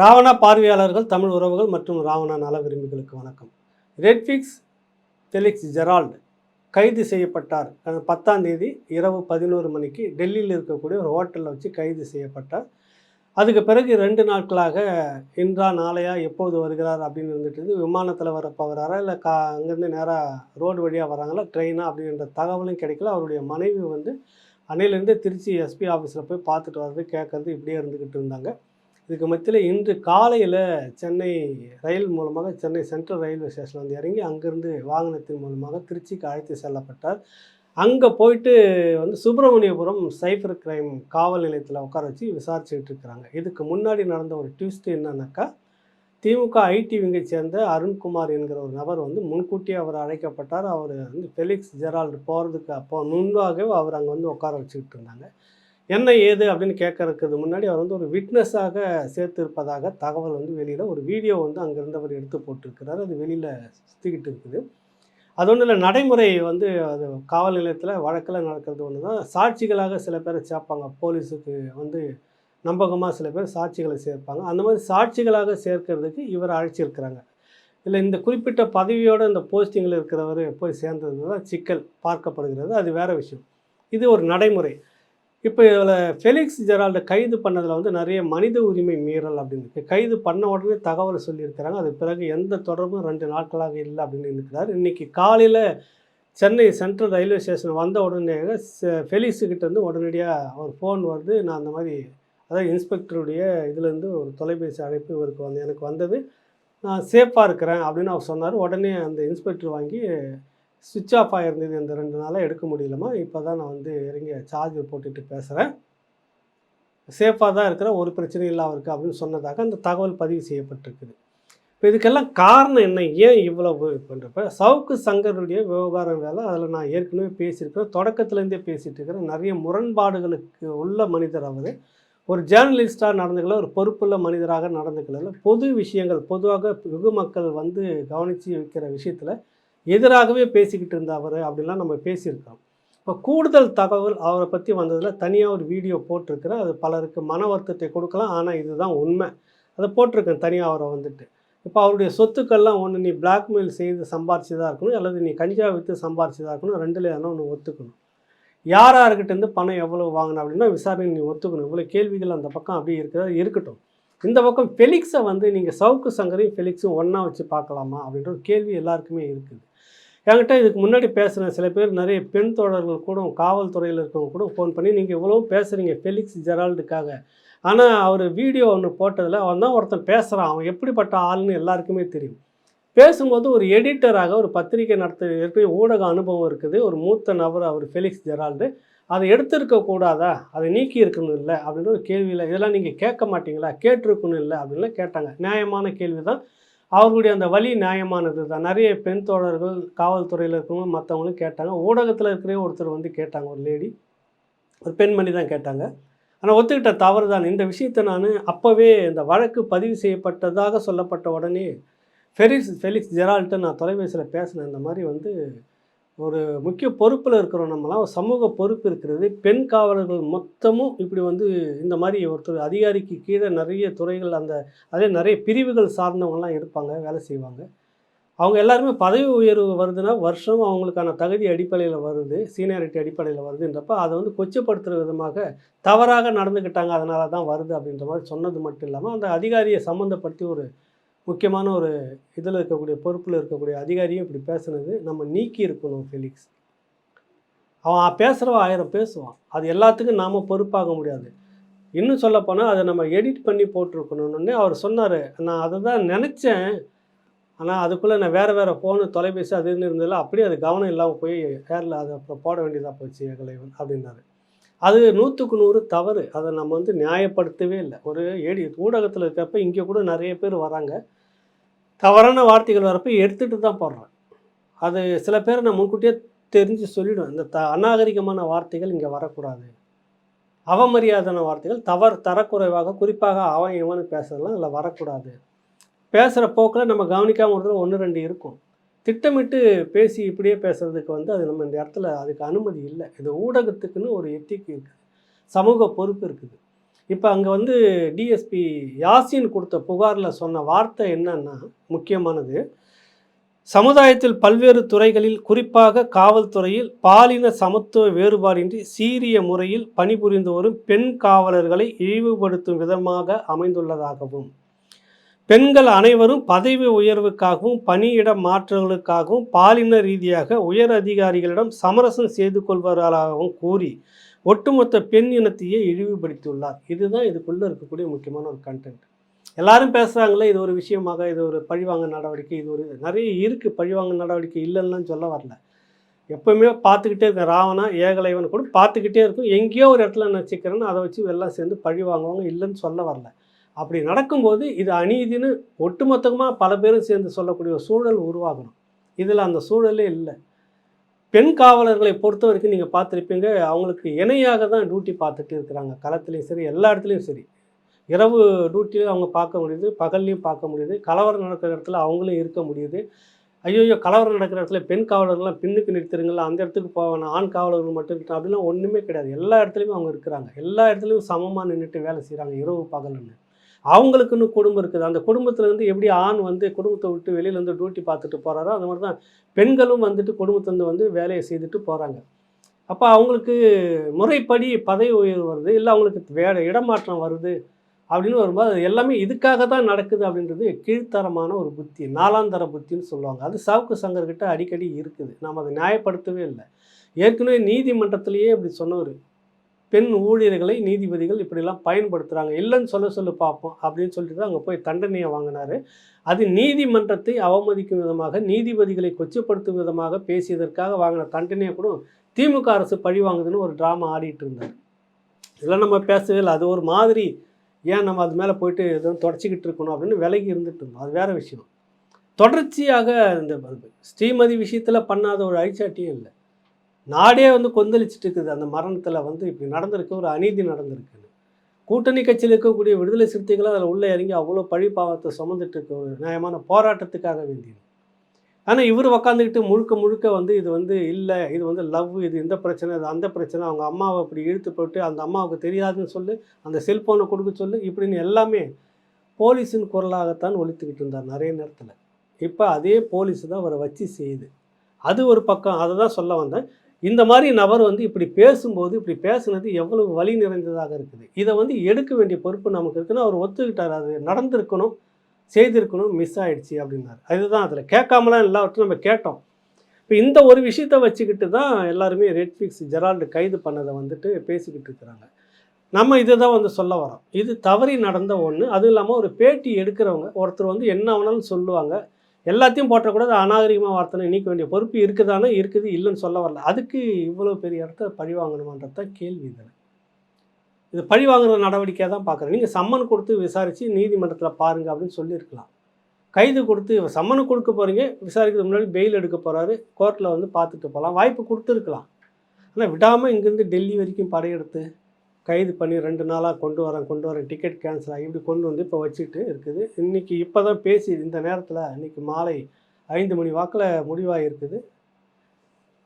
ராவணா பார்வையாளர்கள் தமிழ் உறவுகள் மற்றும் ராவணா நல விரும்பிகளுக்கு வணக்கம். ரெட்ஃபிக்ஸ் ஃபெலிக்ஸ் ஜெரால்டு கைது செய்யப்பட்டார். பத்தாம் தேதி இரவு பதினோரு மணிக்கு டெல்லியில் இருக்கக்கூடிய ஒரு ஹோட்டலில் வச்சு கைது செய்யப்பட்டார். அதுக்கு பிறகு ரெண்டு நாட்களாக இன்றா நாளையா எப்போது வருகிறார் அப்படின்னு இருந்துட்டு விமானத்தில் வரப்போ போகிறாரா இல்லை கா அங்கேருந்து நேராக ரோடு வழியாக வராங்களா? ட்ரெயினா அப்படின்ற தகவலும் கிடைக்கல. அவருடைய மனைவி வந்து அன்னையிலேருந்து திருச்சி எஸ்பி ஆஃபீஸில் போய் பார்த்துட்டு வர்றது கேட்குறது இப்படியே இருந்துக்கிட்டு இருந்தாங்க. இதுக்கு மத்தியில் இன்று காலையில் சென்னை ரயில் மூலமாக சென்னை சென்ட்ரல் ரயில்வே ஸ்டேஷன் வந்து இறங்கி அங்கேருந்து வாகனத்தின் மூலமாக திருச்சிக்கு அழைத்து செல்லப்பட்டார். அங்கே போயிட்டு வந்து சுப்பிரமணியபுரம் சைபர் கிரைம் காவல் நிலையத்தில் உட்கார வச்சு விசாரிச்சுக்கிட்டு இருக்கிறாங்க. இதுக்கு முன்னாடி நடந்த ஒரு ட்விஸ்ட் என்னன்னாக்கா திமுக ஐடி விங்கை சேர்ந்த அருண்குமார் என்கிற ஒரு நபர் வந்து முன்கூட்டியே அவர் அழைக்கப்பட்டார். அவர் வந்து ஃபெலிக்ஸ் ஜெரால்டு போகிறதுக்கு அப்போ முன்பாகவே அவர் அங்கே வந்து உட்கார வச்சுக்கிட்டு இருந்தாங்க. என்ன ஏது அப்படின்னு கேட்கறதுக்கு முன்னாடி அவர் வந்து ஒரு விட்னஸாக சேர்த்திருப்பதாக தகவல் வந்து வெளியில் ஒரு வீடியோ வந்து அங்கே இருந்தவர் எடுத்து போட்டிருக்கிறார். அது வெளியில் சுற்றிக்கிட்டு இருக்குது. அது ஒன்றும் இல்லை நடைமுறை வந்து அது காவல் நிலையத்தில் வழக்கில் நடக்கிறது ஒன்று தான் சாட்சிகளாக சில பேரை சேர்ப்பாங்க. போலீஸுக்கு வந்து நம்பகமாக சில பேர் சாட்சிகளை சேர்ப்பாங்க. அந்த மாதிரி சாட்சிகளாக சேர்க்கறதுக்கு இவர் அழைச்சிருக்கிறாங்க. இல்லை இந்த குறிப்பிட்ட பதவியோடு இந்த போஸ்டிங்கில் இருக்கிறவர் போய் சேர்ந்தது தான் சிக்கல் பார்க்கப்படுகிறது. அது வேறு விஷயம். இது ஒரு நடைமுறை. இப்போ இதில் ஃபெலிக்ஸ் ஜெரால்டை கைது பண்ணதில் வந்து நிறைய மனித உரிமை மீறல் அப்படின்னு இருக்கு. கைது பண்ண உடனே தகவல் சொல்லியிருக்கிறாங்க. அது பிறகு எந்த தொடர்பும் ரெண்டு நாட்களாக இல்லை அப்படின்னு இருக்கிறார். இன்றைக்கி காலையில் சென்னை சென்ட்ரல் ரயில்வே ஸ்டேஷன் வந்த உடனே ஃபெலிக்ஸு இருந்து உடனடியாக ஒரு ஃபோன் வருது நான் அந்த மாதிரி அதாவது இன்ஸ்பெக்டருடைய இதுலேருந்து ஒரு தொலைபேசி அழைப்பு இவருக்கு வந்து எனக்கு வந்தது. நான் சேஃபாக இருக்கிறேன் அப்படின்னு அவர் சொன்னார். உடனே அந்த இன்ஸ்பெக்டர் வாங்கி சுவிட்ச் ஆஃப் ஆகிருந்தது இந்த ரெண்டு நாளாக எடுக்க முடியலமா இப்போ தான் நான் வந்து இறங்கி சார்ஜர் போட்டுட்டு பேசுகிறேன் சேஃபாக தான் இருக்கிறேன். ஒரு பிரச்சனையும் இல்லாமல் இருக்குது அப்படின்னு சொன்னதாக அந்த தகவல் பதிவு செய்யப்பட்டிருக்குது. இப்போ இதுக்கெல்லாம் காரணம் என்ன? ஏன் இவ்வளவு பண்ணுறப்ப சவுக்கு சங்கருடைய விவகாரம் வேலை அதில் நான் ஏற்கனவே பேசியிருக்கிறேன். தொடக்கத்துலேருந்தே பேசிகிட்டு இருக்கிறேன். நிறைய முரண்பாடுகளுக்கு உள்ள மனிதர் அவர். ஒரு ஜேர்னலிஸ்டாக நடந்துக்கல ஒரு பொறுப்புள்ள மனிதராக நடந்துக்கல. பொது விஷயங்கள் பொதுவாக வெகு மக்கள் வந்து கவனித்து வைக்கிற விஷயத்தில் எதிராகவே பேசிக்கிட்டு இருந்தவர் அப்படிலாம் நம்ம பேசியிருக்கோம் இப்போ கூடுதல் தகவல் அவரை பற்றி வந்ததில் தனியாக ஒரு வீடியோ போட்டிருக்கிறேன். அது பலருக்கு மன வருத்தத்தை கொடுக்கலாம். ஆனால் இதுதான் உண்மை. அதை போட்டிருக்கேன் தனியாக அவரை வந்துட்டு. இப்போ அவருடைய சொத்துக்கள்லாம் ஒன்று நீ பிளாக்மெயில் செய்து சம்பாரிச்சதாக இருக்கணும் அல்லது நீ கஞ்சா விற்று சம்பாரிச்சதாக இருக்கணும் ரெண்டில் எதனா ஒன்று ஒத்துக்கணும். யார் யார்கிட்டேருந்து பணம் எவ்வளோ வாங்கின அப்படின்னா விசாரணை நீ ஒத்துக்கணும். இவ்வளோ கேள்விகள் அந்த பக்கம் அப்படியே இருக்கிறது இருக்கட்டும். இந்த பக்கம் ஃபெலிக்ஸை வந்து நீங்கள் சவுக்கு சங்கரையும் ஃபெலிக்ஸும் ஒன்றா வச்சு பார்க்கலாமா அப்படின்ற ஒரு கேள்வி எல்லாருக்குமே இருக்குது. என்கிட்ட இதுக்கு முன்னாடி பேசுகிற சில பேர் நிறைய பெண் தோழர்கள் கூட காவல்துறையில் இருக்கவங்க கூட ஃபோன் பண்ணி நீங்கள் இவ்வளோ பேசுகிறீங்க ஃபெலிக்ஸ் ஜெரால்டுக்காக ஆனால் அவர் வீடியோ ஒன்று போட்டதில் அவன் தான் ஒருத்தன் பேசுகிறான் அவன் எப்படிப்பட்ட ஆள்னு எல்லாருக்குமே தெரியும். பேசும்போது ஒரு எடிட்டராக ஒரு பத்திரிகை நடத்த ஏற்கனவே ஊடக அனுபவம் இருக்குது. ஒரு மூத்த நபர் அவர் ஃபெலிக்ஸ் ஜெரால்டு அதை எடுத்திருக்கக்கூடாதா அதை நீக்கி இருக்கணும் இல்லை? அப்படின்னு ஒரு கேள்வியில் இதெல்லாம் நீங்கள் கேட்க மாட்டீங்களா? கேட்டிருக்கணும் இல்லை? அப்படின்லாம் கேட்டாங்க. நியாயமான கேள்வி தான் அவர்களுடைய அந்த வழி நியாயமானது தான். நிறைய பெண் தோழர்கள் காவல்துறையில் இருக்கிறவங்க மற்றவங்களும் கேட்டாங்க. ஊடகத்தில் இருக்கிற ஒருத்தர் வந்து கேட்டாங்க. ஒரு லேடி ஒரு பெண்மணி தான் கேட்டாங்க. ஆனால் ஒத்துக்கிட்ட தவறு தான். இந்த விஷயத்தை நான் அப்போவே இந்த வழக்கு பதிவு செய்யப்பட்டதாக சொல்லப்பட்ட உடனே ஃபெரிஸ் ஃபெலிக்ஸ் ஜெரால்ட்ட நான் தொலைபேசியில் பேசினேன். இந்த மாதிரி வந்து ஒரு முக்கிய பொறுப்பில் இருக்கிறோம் நம்மலாம். சமூக பொறுப்பு இருக்கிறது. பெண் காவலர்கள் மொத்தமும் இப்படி வந்து இந்த மாதிரி ஒருத்தர் அதிகாரிக்கு கீழே நிறைய துறைகள் அந்த அதே நிறைய பிரிவுகள் சார்ந்தவங்கலாம் இருப்பாங்க வேலை செய்வாங்க. அவங்க எல்லாருமே பதவி உயர்வு வருதுன்னா வருஷம் அவங்களுக்கான தகுதி அடிப்படையில் வருது சீனியாரிட்டி அடிப்படையில் வருதுன்றப்ப அதை வந்து கொச்சப்படுத்துகிற விதமாக தவறாக நடந்துக்கிட்டாங்க அதனால தான் வருது அப்படின்ற மாதிரி சொன்னது மட்டும் இல்லாமல் அந்த அதிகாரியை சம்மந்தப்படுத்தி ஒரு முக்கியமான ஒரு இதில் இருக்கக்கூடிய பொறுப்பில் இருக்கக்கூடிய அதிகாரியும் இப்படி பேசுனது நம்ம நீக்கி இருக்கணும் ஃபெலிக்ஸ் அவன் பேசுகிறவன் ஆயிரம் பேசுவான். அது எல்லாத்துக்கும் நாம் பொறுப்பாக முடியாது. இன்னும் சொல்லப்போனால் அதை நம்ம எடிட் பண்ணி போட்டிருக்கணும்னு அவர் சொன்னார். நான் அதை தான் நினச்சேன். ஆனால் அதுக்குள்ளே நான் வேறு வேறு ஃபோனு தொலைபேசி அது இருந்ததில்ல அப்படியே அது கவனம் இல்லாமல் போய் ஏரில் அதை அப்புறம் போட வேண்டியதாக போச்சு எங்களை அப்படின்னாரு. அது நூற்றுக்கு நூறு தவறு. அதை நம்ம வந்து நியாயப்படுத்தவே இல்லை. ஒரு ஏடி ஊடகத்தில் இருக்கப்ப இங்கே கூட நிறைய பேர் வராங்க. தவறான வார்த்தைகள் வரப்போ எடுத்துகிட்டு தான் போடுறேன் அது சில பேர் நான் முன்கூட்டியே தெரிஞ்சு சொல்லிவிடுவேன் இந்த த அநாகரிகமான வார்த்தைகள் இங்கே வரக்கூடாது. அவமரியாதான வார்த்தைகள் தவறு தரக்குறைவாக குறிப்பாக அவன் இவன் பேசுறதுலாம் இதில் வரக்கூடாது. பேசுகிற போக்கில் நம்ம கவனிக்காமல் ஒரு ஒன்று ரெண்டு இருக்கும். திட்டமிட்டு பேசி இப்படியே பேசுகிறதுக்கு வந்து அது நம்ம இந்த இடத்துல அதுக்கு அனுமதி இல்லை. இது ஊடகத்துக்குன்னு ஒரு எத்திக்கு இருக்குது. சமூக பொறுப்பு இருக்குது. இப்போ அங்கே வந்து டிஎஸ்பி யாசின் கொடுத்த புகாரில் சொன்ன வார்த்தை என்னன்னா முக்கியமானது. சமுதாயத்தில் பல்வேறு துறைகளில் குறிப்பாக காவல்துறையில் பாலின சமத்துவ வேறுபாடின்றி சீரிய முறையில் பணிபுரிந்து வரும் பெண் காவலர்களை இழிவுபடுத்தும் விதமாக அமைந்துள்ளதாகவும் பெண்கள் அனைவரும் பதவி உயர்வுக்காகவும் பணியிட மாற்றங்களுக்காகவும் பாலின ரீதியாக உயர் அதிகாரிகளிடம் சமரசம் செய்து கொள்வதாகவும் கூறி ஒட்டுமொத்த பெண் இனத்தையே இழிவுபடுத்தியுள்ளார். இதுதான் இதுக்குள்ளே இருக்கக்கூடிய முக்கியமான ஒரு கண்டென்ட் எல்லாரும் பேசுகிறாங்களே இது ஒரு விஷயமாக இது ஒரு பழிவாங்க நடவடிக்கை இது ஒரு நிறைய இருக்குது பழிவாங்க நடவடிக்கை இல்லைன்னு சொல்ல வரல. எப்பவுமே பார்த்துக்கிட்டே இருக்கேன் ராவணா ஏகலைவன் கூட பார்த்துக்கிட்டே இருக்கும். எங்கேயோ ஒரு இடத்துல நச்சுக்கிறேன்னு அதை வச்சு எல்லாம் சேர்ந்து பழி வாங்குவாங்க இல்லைன்னு சொல்ல வரல. அப்படி நடக்கும்போது இது அநீதின்னு ஒட்டுமொத்தமாக பல பேரும் சேர்ந்து சொல்லக்கூடிய ஒரு சூழல் உருவாகணும். இதில் அந்த சூழலே இல்லை. பெண் காவலர்களை பொறுத்த வரைக்கும் நீங்கள் பார்த்துருப்பீங்க அவங்களுக்கு இணையாக தான் டியூட்டி பார்த்துட்டு இருக்கிறாங்க. களத்துலேயும் சரி எல்லா இடத்துலையும் சரி. இரவு டியூட்டியும் அவங்க பார்க்க முடியுது பகல்லையும் பார்க்க முடியுது கலவரம் நடக்கிற இடத்துல அவங்களும் இருக்க முடியுது. ஐயோ கலவரம் நடக்கிற இடத்துல பெண் காவலர்கள்லாம் பின்னுக்கு நிறுத்துறீங்களா அந்த இடத்துக்கு போவேன் ஆண் காவலர்கள் மட்டும் இருக்கட்டும் அப்படிலாம் ஒன்றுமே கிடையாது. எல்லா இடத்துலையுமே அவங்க இருக்கிறாங்க. எல்லா இடத்துலையும் சமமாக நின்றுட்டு வேலை செய்கிறாங்க இரவு பகல்னு அவங்களுக்குன்னு குடும்பம் இருக்குது. அந்த குடும்பத்துலேருந்து எப்படி ஆண் வந்து குடும்பத்தை விட்டு வெளியில் வந்து டியூட்டி பார்த்துட்டு போகிறாரோ அந்த மாதிரி தான் பெண்களும் வந்துட்டு குடும்பத்துலேருந்து வந்து வேலையை செய்துட்டு போகிறாங்க அப்போ அவங்களுக்கு முறைப்படி பதவி உயர்வு வருது இல்லை அவங்களுக்கு வேற இடமாற்றம் வருது அப்படின்னு வரும்போது அது எல்லாமே இதுக்காக தான் நடக்குது அப்படின்றது கீழ்த்தரமான ஒரு புத்தி நாலாந்தர புத்தின்னு சொல்லுவாங்க. அது சவுக்கு சங்கர்கிட்ட அடிக்கடி இருக்குது. நாம் அதை நியாயப்படுத்தவே இல்லை. ஏற்கனவே நீதிமன்றத்திலேயே அப்படி சொன்னவர். பெண் ஊழியர்களை நீதிபதிகள் இப்படிலாம் பயன்படுத்துகிறாங்க இல்லைன்னு சொல்ல சொல்ல பார்ப்போம் அப்படின்னு சொல்லிட்டு தான் அங்கே போய் தண்டனையை வாங்கினார். அது நீதிமன்றத்தை அவமதிக்கும் விதமாக நீதிபதிகளை கொச்சப்படுத்தும் விதமாக பேசியதற்காக வாங்கின தண்டனையை கூட திமுக அரசு பழி வாங்குதுன்னு ஒரு ட்ராமா ஆடிட்டு இருந்தார். இதெல்லாம் நம்ம பேசவே இல்லை. அது ஒரு மாதிரி ஏன் நம்ம அது மேலே போயிட்டு எதுவும் தொடச்சிக்கிட்டு இருக்கணும் அப்படின்னு விலகி இருந்துட்டு இருந்தோம். அது வேறு விஷயம். தொடர்ச்சியாக இந்த ஸ்ரீமதி விஷயத்தில் பண்ணாத ஒரு அழிச்சாட்டியும் இல்லை. நாடே வந்து கொந்தளிச்சிட்டு இருக்குது. அந்த மரணத்தில் வந்து இப்படி நடந்திருக்கு. ஒரு அநீதி நடந்திருக்குன்னு. கூட்டணி கட்சியில் இருக்கக்கூடிய விடுதலை சிறுத்தைகளும் அதில் உள்ளே இறங்கி அவ்வளோ பழி பாவத்தை சுமந்துட்டு இருக்க ஒரு நியாயமான போராட்டத்துக்காக வேண்டியது. ஆனால் இவர் உக்காந்துக்கிட்டு முழுக்க முழுக்க வந்து இது வந்து இல்லை இது வந்து லவ் இது இந்த பிரச்சனை இது அந்த பிரச்சனை. அவங்க அம்மாவை அப்படி இழுத்து போட்டு அந்த அம்மாவுக்கு தெரியாதுன்னு சொல்லு அந்த செல்ஃபோனை கொடுக்க சொல்லு இப்படின்னு எல்லாமே போலீஸின் குரலாகத்தான் ஒழித்துக்கிட்டு இருந்தார் நிறைய நேரத்தில். இப்போ அதே போலீஸ் தான் அவரை வச்சு செய்யுது. அது ஒரு பக்கம் அதை தான் சொல்ல வந்தேன். இந்த மாதிரி நபர் வந்து இப்படி பேசும்போது இப்படி பேசுனது எவ்வளவு வழி நிறைந்ததாக இருக்குது. இதை வந்து எடுக்க வேண்டிய பொறுப்பு நமக்கு இருக்குன்னு அவர் ஒத்துக்கிட்டார். அது நடந்திருக்கணும் செய்திருக்கணும் மிஸ் ஆகிடுச்சு அப்படின்னாரு. அதுதான் அதில். கேட்காமலாம் எல்லாவற்றையும் நம்ம கேட்டோம். இப்போ இந்த ஒரு விஷயத்தை வச்சுக்கிட்டு தான் எல்லாருமே ரெட்ஃபிக்ஸ் ஜெரால்டு கைது பண்ணதை வந்துட்டு பேசிக்கிட்டு இருக்கிறாங்க. நம்ம இதை தான் வந்து சொல்ல வரோம் இது தவறி நடந்த ஒன்று அதுவும் இல்லாமல் ஒரு பேட்டி எடுக்கிறவங்க ஒருத்தர் வந்து என்ன வேணாலும் சொல்லுவாங்க. எல்லாத்தையும் போட்டக்கூடாது அநாகரிகமாக வார்த்தை நீக்க வேண்டிய பொறுப்பு இருக்குதானே இருக்குது இல்லைன்னு சொல்ல வரல. அதுக்கு இவ்வளோ பெரிய இடத்த பழி வாங்கணுமான்றது தான் கேள்வி இதில் இது பழி வாங்குற நடவடிக்கையாக தான் பார்க்குறேன். நீங்கள் சம்மன் கொடுத்து விசாரித்து நீதிமன்றத்தில் பாருங்கள் அப்படின்னு சொல்லியிருக்கலாம். கைது கொடுத்து சம்மனு கொடுக்க போகிறீங்க விசாரிக்கிறதுக்கு முன்னாடி பெயில் எடுக்க போகிறாரு கோர்ட்டில் வந்து பார்த்துட்டு போகலாம் வாய்ப்பு கொடுத்துருக்கலாம். ஆனால் விடாமல் இங்கேருந்து டெல்லி வரைக்கும் படையெடுத்து கைது பண்ணி ரெண்டு நாளாக கொண்டு வரேன் கொண்டு வரேன் டிக்கெட் கேன்சல் ஆகி இப்படி கொண்டு வந்து இப்போ வச்சுட்டு இருக்குது. இன்றைக்கி இப்போ தான் பேசி இந்த நேரத்தில் இன்றைக்கி மாலை ஐந்து மணி வாக்கில் முடிவாக இருக்குது.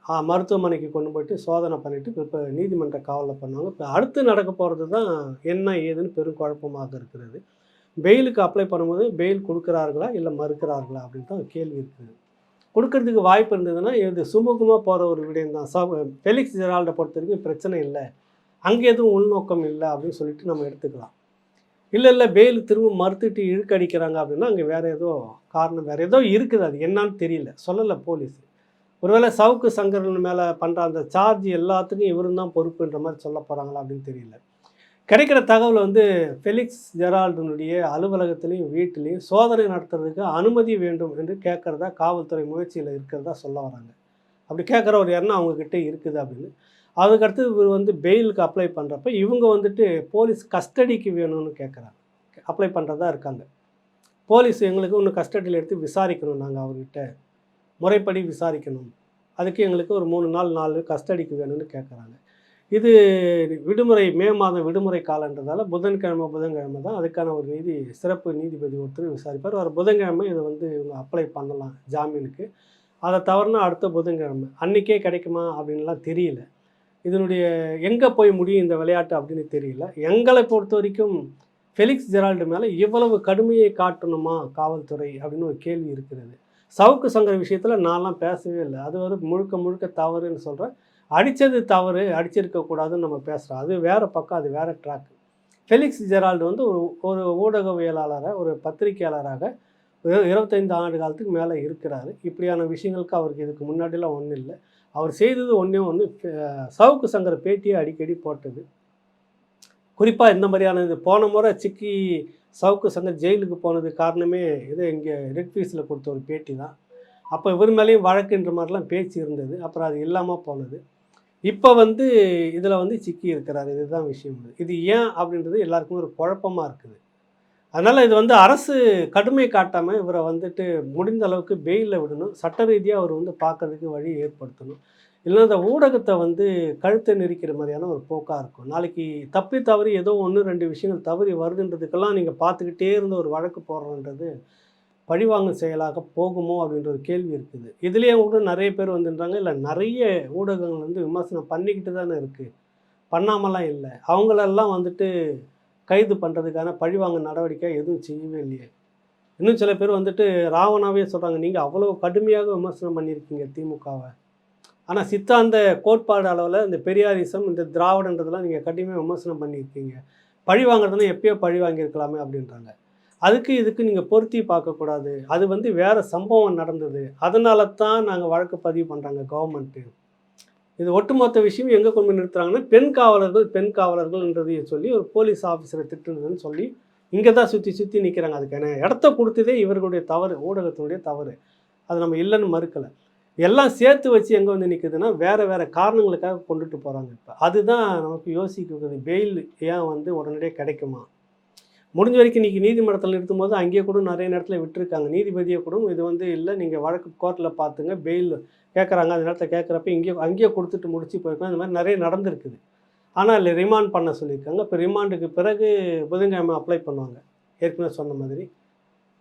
ஆ, மருத்துவமனைக்கு கொண்டு போயிட்டு சோதனை பண்ணிவிட்டு இப்போ நீதிமன்ற காவலில் பண்ணுவாங்க. இப்போ அடுத்து நடக்க போகிறது தான் என்ன ஏதுன்னு பெரும் குழப்பமாக இருக்கிறது. பெயிலுக்கு அப்ளை பண்ணும்போது பெயில் கொடுக்குறார்களா இல்லை மறுக்கிறார்களா அப்படின்னு தான் கேள்வி இருக்குது. கொடுக்கறதுக்கு வாய்ப்பு இருந்ததுன்னா இது சுமூகமாக போகிற ஒரு விடயம் தான் சா ஃபெலிக்ஸ் ஜெரால்டை பொறுத்த வரைக்கும் பிரச்சனை இல்லை. அங்கே எதுவும் உள்நோக்கம் இல்லை அப்படின்னு சொல்லிட்டு நம்ம எடுத்துக்கலாம். இல்லை இல்லை பெயில் திரும்ப மறுத்துட்டு இழுக்கடிக்கிறாங்க அப்படின்னா அங்கே வேறு ஏதோ காரணம் வேறு ஏதோ இருக்குது. அது என்னன்னு தெரியல. சொல்லலை போலீஸ். ஒருவேளை சவுக்கு சங்கரன் மேலே பண்ணுற அந்த சார்ஜ் எல்லாத்துக்கும் இவரும் தான் பொறுப்புன்ற மாதிரி சொல்ல போகிறாங்களா அப்படின்னு தெரியல. கிடைக்கிற தகவல் வந்து ஃபெலிக்ஸ் ஜெரால்டனுடைய அலுவலகத்திலையும் வீட்டிலையும் சோதனை நடத்துறதுக்கு அனுமதி வேண்டும் என்று கேட்குறதா காவல்துறை முயற்சியில் இருக்கிறதா சொல்ல வராங்க. அப்படி கேட்குற ஒரு எண்ணம் அவங்கக்கிட்ட இருக்குது அப்படின்னு. அதுக்கடுத்து இவர் வந்து பெயிலுக்கு அப்ளை பண்ணுறப்ப இவங்க வந்துட்டு போலீஸ் கஸ்டடிக்கு வேணும்னு கேட்குறாங்க அப்ளை பண்ணுறதா இருக்காங்க. போலீஸ் எங்களுக்கு ஒன்று கஸ்டடியில் எடுத்து விசாரிக்கணும் நாங்கள் அவர்கிட்ட. முறைப்படி விசாரிக்கணும். அதுக்கு எங்களுக்கு ஒரு மூணு நாள் நாலு கஸ்டடிக்கு வேணும்னு கேட்குறாங்க இது விடுமுறை மே மாதம் விடுமுறை காலன்றதால புதன்கிழமை புதன்கிழமை தான் அதுக்கான ஒரு நீதி சிறப்பு நீதிபதி ஒருத்தர் விசாரிப்பார். வர புதன்கிழமை இதை வந்து இவங்க அப்ளை பண்ணலாம் ஜாமீனுக்கு. அதை தவறுனா அடுத்த புதன்கிழமை. அன்றைக்கே கிடைக்குமா அப்படின்லாம் தெரியல. இதனுடைய எங்கே போய் முடியும் இந்த விளையாட்டு அப்படின்னு தெரியல. எங்களை பொறுத்த வரைக்கும் ஃபெலிக்ஸ் ஜெரால்டு மேலே இவ்வளவு கடுமையை காட்டணுமா காவல்துறை அப்படின்னு ஒரு கேள்வி இருக்கிறது. சவுக்கு சங்கர் விஷயத்தில் நான்லாம் பேசவே இல்லை. அது ஒரு முழுக்க முழுக்க தவறுன்னு சொல்கிறேன் அடித்தது தவறு அடிச்சிருக்கக்கூடாதுன்னு நம்ம பேசுகிறோம் அது வேறு பக்கம் அது வேறு ட்ராக் ஃபெலிக்ஸ் ஜெரால்டு வந்து ஒரு ஒரு ஊடகவியலாளராக ஒரு பத்திரிகையாளராக இருபத்தைந்து ஆண்டு காலத்துக்கு மேலே இருக்கிறாரு. இப்படியான விஷயங்களுக்கு அவருக்கு இதுக்கு முன்னாடிலாம் ஒன்றும் இல்லை. அவர் செய்தது ஒன்றே ஒன்று சவுக்கு சங்கர் பேட்டியை அடிக்கடி போட்டது. குறிப்பாக இந்த மாதிரியான இது போன முறை சிக்கி சவுக்கு சங்கர் ஜெயிலுக்கு போனது காரணமே இது இங்கே ரெட் ஃபீஸில் கொடுத்த ஒரு பேட்டி தான். அப்போ இவர் மேலேயும் வழக்குன்ற மாதிரிலாம் பேச்சு இருந்தது. அப்புறம் அது இல்லாமல் போனது. இப்போ வந்து இதில் வந்து சிக்கி இருக்கிறார். இதுதான் விஷயம். இது ஏன் அப்படின்றது எல்லாருக்குமே ஒரு குழப்பமாக இருக்குது. அதனால் இது வந்து அரசு கடுமை காட்டாமல் இவரை வந்துட்டு முடிந்த அளவுக்கு பெயிலில் விடணும். சட்ட ரீதியாக அவர் வந்து பார்க்கறதுக்கு வழி ஏற்படுத்தணும். இல்லை இந்த ஊடகத்தை வந்து கழுத்தை நெரிக்கிற மாதிரியான ஒரு போக்காக இருக்கும். நாளைக்கு தப்பி தவறி ஏதோ ஒன்று ரெண்டு விஷயங்கள் தவறி வருதுன்றதுக்கெல்லாம் நீங்கள் பார்த்துக்கிட்டே இருந்த ஒரு வழக்கு போடுறன்றது பழிவாங்கும் செயலாக போகுமோ அப்படின்ற ஒரு கேள்வி இருக்குது. இதுலேயே கூட நிறைய பேர் வந்துன்றாங்க. இல்லை நிறைய ஊடகங்கள் வந்து விமர்சனம் பண்ணிக்கிட்டு தானே இருக்குது பண்ணாமலாம் இல்லை. அவங்களெல்லாம் வந்துட்டு கைது பண்ணுறதுக்கான பழிவாங்க நடவடிக்கை எதுவும் செய்யவே இல்லையே. இன்னும் சில பேர் வந்துட்டு ராவணாவே சொல்கிறாங்க நீங்கள் அவ்வளோ கடுமையாக விமர்சனம் பண்ணியிருக்கீங்க திமுகவை. ஆனால் சித்தாந்த கோட்பாடு அளவில் இந்த பெரியாரிசம் இந்த திராவிடன்றதெல்லாம் நீங்கள் கடுமையாக விமர்சனம் பண்ணியிருக்கீங்க. பழி வாங்குறதுனா எப்பயோ பழி வாங்கியிருக்கலாமே அப்படின்றாங்க. அதுக்கு இதுக்கு நீங்கள் பொருத்தி பார்க்கக்கூடாது. அது வந்து வேறு சம்பவம் நடந்தது. அதனால தான் நாங்கள் வழக்கு பதிவு பண்ணுறாங்க கவர்மெண்ட்டு. இது ஒட்டுமொத்த விஷயம் எங்கே கொண்டு போய் நிறுத்துறாங்கன்னா பெண் காவலர்கள் பெண் காவலர்கள்ன்றதையும் சொல்லி ஒரு போலீஸ் ஆஃபீஸரை திட்டுனதுன்னு சொல்லி இங்கே தான் சுற்றி சுற்றி நிற்கிறாங்க அதுக்கான இடத்த கொடுத்ததே இவர்களுடைய தவறு ஊடகத்தினுடைய தவறு. அது நம்ம இல்லைன்னு மறுக்கலை. எல்லாம் சேர்த்து வச்சு எங்கே வந்து நிற்குதுன்னா வேறு வேறு காரணங்களுக்காக கொண்டுட்டு போகிறாங்க இப்போ. அதுதான் நமக்கு யோசிக்கிறது பெயில் ஏன் வந்து உடனடியாக கிடைக்குமா? முடிஞ்ச வரைக்கும் இன்றைக்கி நீதிமன்றத்தில் நிறுத்தும் போது அங்கேயே கூட நிறைய நேரத்தில் விட்டுருக்காங்க. நீதிபதியை கூட இது வந்து இல்லை நீங்கள் வழக்கு கோர்ட்டில் பார்த்துங்க பெயில் கேட்குறாங்க அந்த நேரத்தில் கேட்குறப்ப இங்கேயே அங்கேயே கொடுத்துட்டு முடிச்சு போயிருக்கோம் இந்த மாதிரி நிறைய நடந்திருக்குது. ஆனால் இல்லை ரிமாண்ட் பண்ண சொல்லியிருக்காங்க. இப்போ ரிமாண்டுக்கு பிறகு புதன்கிழமை அப்ளை பண்ணுவாங்க. ஏற்கனவே சொன்ன மாதிரி.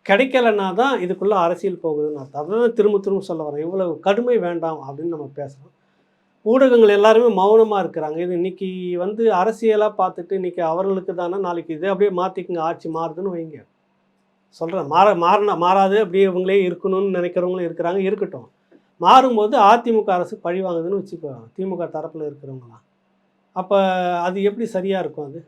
கிடைக்கலன்னா தான் இதுக்குள்ளே அரசியல் போகுதுன்னு அர்த்தம். அதை தான் திரும்ப திரும்ப சொல்ல வரேன். இவ்வளவு கடுமை வேண்டாம் அப்படின்னு நம்ம பேசுகிறோம் ஊடகங்கள் எல்லாருமே மௌனமாக இருக்கிறாங்க. இது இன்னைக்கு வந்து அரசியலாக பார்த்துட்டு இன்னைக்கு அவர்களுக்கு தானே நாளைக்கு இதே அப்படியே மாற்றிக்குங்க ஆட்சி மாறுதுன்னு வைங்க. சொல்கிறேன் மாற மாறினா மாறாது. அப்படியே இவங்களே இருக்கணும்னு நினைக்கிறவங்களும் இருக்கிறாங்க இருக்கட்டும். மாறும்போது அதிமுக அரசு பழி வாங்குதுன்னு வச்சுக்கோ திமுக தரப்பில் இருக்கிறவங்களாம் அப்போ அது எப்படி சரியாக இருக்கும் அது?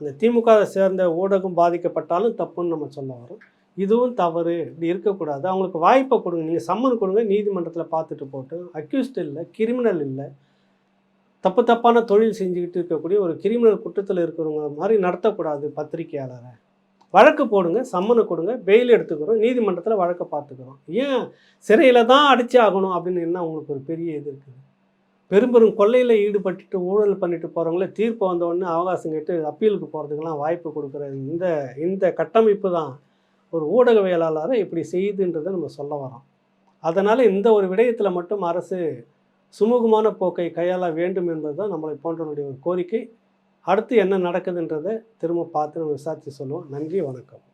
அந்த திமுக சேர்ந்த ஊடகம் பாதிக்கப்பட்டாலும் தப்புன்னு நம்ம சொல்ல வரோம் இதுவும் தவறு இப்படி இருக்கக்கூடாது. அவங்களுக்கு வாய்ப்பை கொடுங்க. நீங்கள் சம்மன் கொடுங்க. நீதிமன்றத்தில் பார்த்துட்டு போட்டு அக்யூஸ்ட் இல்லை கிரிமினல் இல்லை தப்பு தப்பான தொழில் செஞ்சுக்கிட்டு இருக்கக்கூடிய ஒரு கிரிமினல் குற்றத்தில் இருக்கிறவங்க மாதிரி நடத்தக்கூடாது பத்திரிகையாளரை வழக்கு போடுங்க சம்மனை கொடுங்க பெயில் எடுத்துக்கிறோம் நீதிமன்றத்தில் வழக்கை பார்த்துக்கிறோம். ஏன்? சிறையில் தான் அடிச்சு ஆகணும் அப்படின்னு என்ன அவங்களுக்கு ஒரு பெரிய இது இருக்குது? பெரும்பெரும் கொள்ளையில் ஈடுபட்டுட்டு ஊழல் பண்ணிட்டு போகிறவங்கள தீர்ப்பு வந்த உடனே அவகாசம் கேட்டு அப்பீலுக்கு போகிறதுக்கெல்லாம் வாய்ப்பு கொடுக்குற இந்த இந்த கட்டமைப்பு தான். ஒரு ஊடகவியலாளரை இப்படி செய்யுதுன்றதை நம்ம சொல்ல வரோம் அதனால் இந்த ஒரு விடயத்தில் மட்டும் அரசு சுமூகமான போக்கை கையாள வேண்டும் என்பது தான் நம்மளை போன்றவனுடைய ஒரு கோரிக்கை. அடுத்து என்ன நடக்குதுன்றதை திரும்ப பார்த்து நம்ம விசாரித்து சொல்லுவோம். நன்றி வணக்கம்.